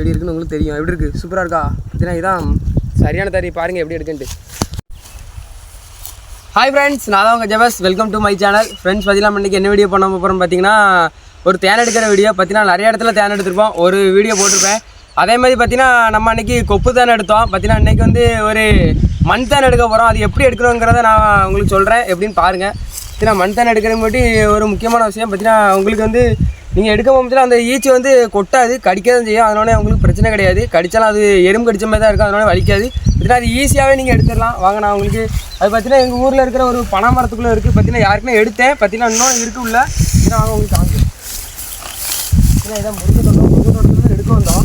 எப்படி இருக்குன்னு உங்களுக்கு தெரியும். எப்படி இருக்குது சூப்பராக இருக்கா? பார்த்தீங்கன்னா இதான் சரியான தறி. பாருங்கள் எப்படி எடுக்குன்ட்டு ஹாய் ஃப்ரெண்ட்ஸ் நான் தான் உங்கள் Jabez. Welcome to my channel friends பார்த்தீங்கன்னா இன்றைக்கி என்ன வீடியோ பண்ண போகிறோம் பார்த்தீங்கன்னா ஒரு தேன் எடுக்கிற வீடியோ பார்த்தீங்கன்னா நிறைய இடத்துல தேன் எடுத்திருப்போம். ஒரு வீடியோ போட்டிருப்பேன். அதே மாதிரி பார்த்தீங்கன்னா நம்ம அன்றைக்கி கொப்பு தேன் எடுத்தோம். பார்த்தீங்கன்னா இன்றைக்கி வந்து ஒரு மண் தேன் எடுக்க போகிறோம் அது எப்படி எடுக்கணுங்கிறத நான் உங்களுக்கு சொல்கிறேன் எப்படின்னு பாருங்கள் பார்த்தீங்கன்னா மண் தேன் எடுக்கிறது மட்டும் ஒரு முக்கியமான விஷயம். பார்த்தீங்கன்னா உங்களுக்கு வந்து நீங்கள் எடுக்க போகும்போது அந்த ஈச்சி வந்து கொட்டாது கடிக்க தான் செய்யும். அதனால உங்களுக்கு பிரச்சனை கிடையாது. கடித்தாலும் அது எறும்பு கடிச்ச மாதிரி தான் இருக்கும். அதனால வலிக்காது. பார்த்தீங்கன்னா அது ஈஸியாகவே நீங்கள் எடுத்துடலாம். வாங்க நான் உங்களுக்கு அது பார்த்தீங்கன்னா எங்கள் ஊரில் இருக்கிற ஒரு பனை மரத்துக்குள்ளே இருக்குது பார்த்தீங்கன்னா யாருக்குமே எடுத்தேன். பார்த்தீங்கன்னா இன்னும் இருக்கு உள்ள. பார்த்தீங்கன்னா வாங்க உங்களுக்கு வாங்க பார்த்தீங்கன்னா இதான் முருங்கை தோட்டம். முருங்கை எடுக்க வந்தோம்.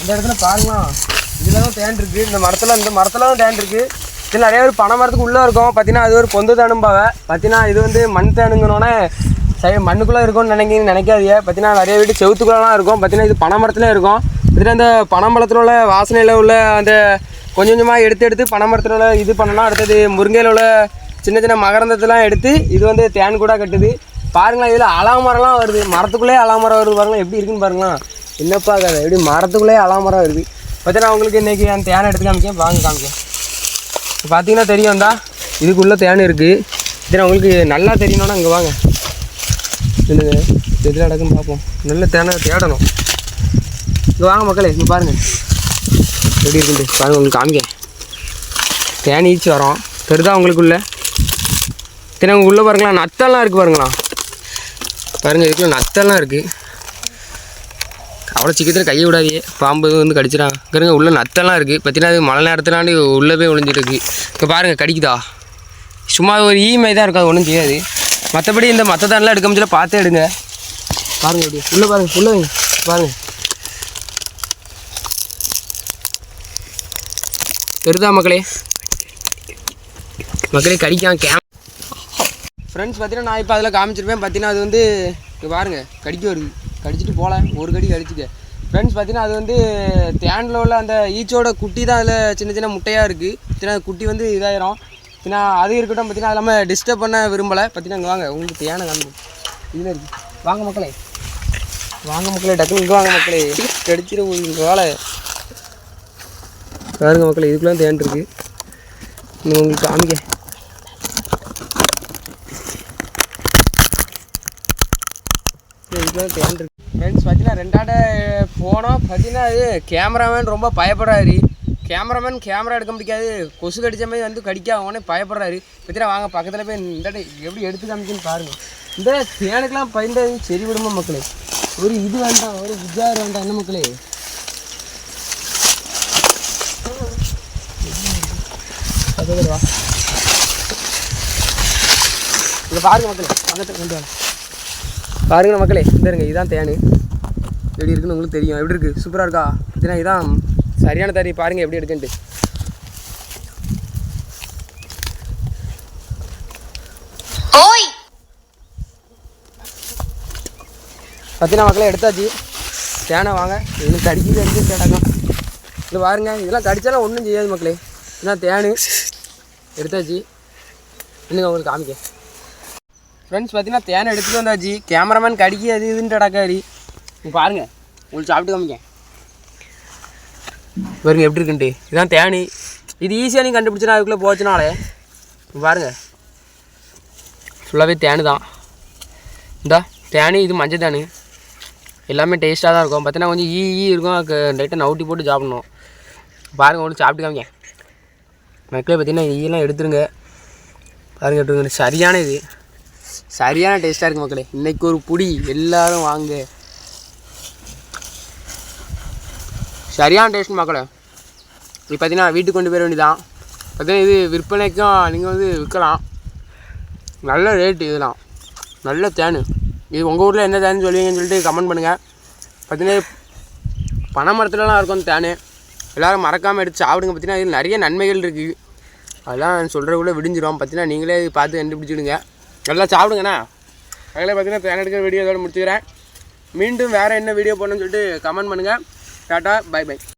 இந்த இடத்துல பாருங்களா இதில் தான் தேன் இருக்குது இந்த மரத்தில் இந்த மரத்தில் தான் தேன் இருக்குது இதில் நிறைய ஒரு பனை மரத்துக்கு உள்ளே இருக்கும். பார்த்தீங்கன்னா அது ஒரு பொந்து தேனும்பாவை பார்த்தீங்கன்னா இது வந்து மண் தேனுங்கன்னொன்னே சரி மண்ணுக்குள்ளே இருக்கும்னு நினைக்க நினைக்காதீங்க. பார்த்தீங்கன்னா நிறைய வீட்டு செவுத்துக்குள்ளலாம் இருக்கும். பார்த்தீங்கன்னா இது பனை இருக்கும். பார்த்தீங்கன்னா அந்த பனைமரத்தில் உள்ள வாசனையில் உள்ள அந்த கொஞ்சம் கொஞ்சமாக எடுத்து எடுத்து பனை மரத்தில் உள்ள இது பண்ணலாம். அடுத்தது முருங்கையில் உள்ள சின்ன சின்ன மகரந்தத்தெல்லாம் எடுத்து இது வந்து தேன் கூட கட்டுது. பாருங்களேன் இதில் அலாமரம்லாம் வருது. மரத்துக்குள்ளே அலாமரம் வருது பாருங்களேன். எப்படி இருக்குன்னு பாருங்களேன். என்னப்பா கதை எப்படி மரத்துக்குள்ளே அலாமரம் வருது. பார்த்தீங்கன்னா உங்களுக்கு இன்றைக்கி அந்த தேனை எடுத்து காமிக்கேன் வாங்க காமிக்கேன் பார்த்தீங்கன்னா தெரியும் தான் இதுக்குள்ளே தேன் இருக்குது இது உங்களுக்கு நல்லா தெரியணும்னா இங்கே வாங்க. என்னது? எதில் நடக்குன்னு பார்ப்போம். நல்ல தேனை தேடணும். இங்கே வாங்க மக்களே இங்கே பாருங்கள் எப்படி இருக்குது பாருங்கள் உங்களுக்கு காமிக்க தேன் ஈச்சி வரோம். பெருதா உங்களுக்குள்ள? தினம் உங்க உள்ளே பாருங்களா நத்தெல்லாம் இருக்குது பாருங்களா? பாருங்கள் இதுக்குள்ள நத்தெல்லாம் இருக்குது அவ்வளோ சீக்கிரத்தில் கையை விடாதே பாம்பு வந்து கடிச்சிடான் பாருங்க உள்ளே நத்தெல்லாம் இருக்குது பார்த்தீங்கன்னா அது மழை நேரத்துலாண்டி உள்ளே போய் ஒளிஞ்சிட்டு இருக்கு. இப்போ பாருங்கள் கடிக்குதா? சும்மா ஒரு ஈமை தான் இருக்காது ஒன்றும் செய்யாது. மற்றபடி இந்த மற்ற தானெலாம் எடுக்க முடியல பார்த்தே எடுங்க. பாருங்க எப்படி உள்ளே பாருங்க உள்ளே வைங்க பாருங்க. தெரிதா மக்களே? மக்களே கடிக்காம கேம் ஃப்ரெண்ட்ஸ் பார்த்தீங்கன்னா நான் இப்போ அதில் காமிச்சிருப்பேன். பார்த்தீங்கன்னா அது வந்து இங்கே பாருங்க கடிக்க வருது. கடிச்சிட்டு போகல ஒரு கடி கடிச்சிக்க. ஃப்ரெண்ட்ஸ் பார்த்தீங்கன்னா அது வந்து தேனில் உள்ள அந்த ஈச்சோட குட்டி தான் அதில் சின்ன சின்ன முட்டையாக இருக்குது அது குட்டி வந்து இதாயிரும். பார்த்தீங்கன்னா அது இருக்கட்டும் பார்த்தீங்கன்னா அது இல்லாமல் டிஸ்டர்ப் பண்ண விரும்பலை. பார்த்தீங்கன்னா இங்கே வாங்க. உங்களுக்கு தேனை காமி இதில் இருக்குது வாங்க மக்களே. வாங்க மக்களே டக்குனு இங்கே வாங்க மக்களே. கடிச்சிட போகுது இங்கே வாழை. பாருங்க மக்களே இதுக்குலாம் தேன் இருக்குது நீங்கள் உங்களுக்கு காமிக்க. இதுக்குலாம் தேன் இருக்கு. ஃப்ரெண்ட்ஸ் பார்த்தீங்கன்னா ரெண்டாட போனோம். பார்த்தீங்கன்னா அது கேமராமேன் ரொம்ப பயப்படுறாரு. கேமராமேன் கேமரா எடுக்க முடியாது. கொசு கடித்த மாதிரி வந்து கடிக்காதவனே பயப்படுறாரு. பத்திரா வாங்க பக்கத்தில் போய் இந்த எப்படி எடுத்து காமிச்சுன்னு பாருங்கள் இந்த தேனுக்கெல்லாம் பயந்தது சரி விடுமா மக்களே? ஒரு இது வேண்டாம் ஒரு உஜார் வேண்டாம் என்ன மக்களே? வா பாருங்க மக்களே பக்கத்தில் கொண்டு வாங்க. பாருங்க மக்களே இந்த இருங்க இதான் தேனு. எப்படி இருக்குன்னு உங்களுக்கு தெரியும். எப்படி இருக்குது சூப்பராக இருக்கா? பார்த்தீங்கன்னா இதான் சரியான தறி பாருங்க எப்படி இருக்குன்ட்டு. ஓய்! பார்த்தீங்கன்னா மக்களே எடுத்தாச்சு. தேனை வாங்க. இன்னும் கடிச்சு கடிச்சு கிடக்கும் இது பாருங்க இதெல்லாம் கடிச்சாலும் ஒன்றும் செய்யாது மக்களே. ஏன்னா தேனு. எடுத்தாச்சு. இன்னும் உங்களுக்கு காமிக்க ஃப்ரெண்ட்ஸ் பார்த்தீங்கன்னா தேனை எடுத்துகிட்டு வந்தாச்சு. கேமராமேன் கடிக்கி அது இதுன்ட்டு அடக்காரி இங்க பாருங்க. உங்களுக்கு சாப்பிட்டு காமிக்க பாருங்க எப்படி இருக்குன்ட்டு. இதுதான் தேனி. இது ஈஸியாக நீங்கள் கண்டுபிடிச்சினா அதுக்குள்ளே போச்சுனாலே பாருங்க. ஃபுல்லாகவே தேனு தான். இந்தா தேனி இது மஞ்சள் தேனு. எல்லாமே டேஸ்ட்டாக தான் இருக்கும். பார்த்தீங்கன்னா கொஞ்சம் ஈ ஈ இருக்கும். லைட்டாக நவுட்டி போட்டு சாப்பிடணும். பாருங்க ஒன்று சாப்பிட்டு காமிங்க மக்களே பார்த்தீங்கன்னா ஈயெல்லாம் எடுத்துருங்க. பாருங்க எடுத்துருங்க சரியான இது. சரியான டேஸ்ட்டாக இருக்குது மக்களே. இன்றைக்கி ஒரு புடி. எல்லோரும் வாங்க. சரியான டேஸ்ட் மக்களே இப்போ பார்த்தீங்கன்னா வீட்டுக்கு கொண்டு போயிட வேண்டியதான் பார்த்தீங்கன்னா இது விற்பனைக்கும் நீங்கள் வந்து விற்கலாம். நல்ல ரேட்டு இதெல்லாம். நல்ல தேன். இது உங்கள் ஊரில் என்ன தேன்னு சொல்லுவீங்கன்னு சொல்லிட்டு கமெண்ட் பண்ணுங்கள் பார்த்தீங்கன்னா பனை மரத்துலலாம் இருக்கும் அந்த தேனு. எல்லோரும் மறக்காமல் எடுத்து சாப்பிடுங்க. பார்த்தீங்கன்னா இது நிறைய நன்மைகள் இருக்குது அதெல்லாம் சொல்கிறக்குள்ளே விடிஞ்சிரும். பார்த்தீங்கன்னா நீங்களே பார்த்து கண்டுபிடிச்சிடுங்க. நல்லா சாப்பிடுங்கண்ணா. அதில் பார்த்தீங்கன்னா தேன் எடுக்கிற வீடியோ இதோட முடிச்சுக்கிறேன். மீண்டும் வேறு என்ன வீடியோ போடணும்னு சொல்லிட்டு கமெண்ட் பண்ணுங்கள் Tata, bye bye.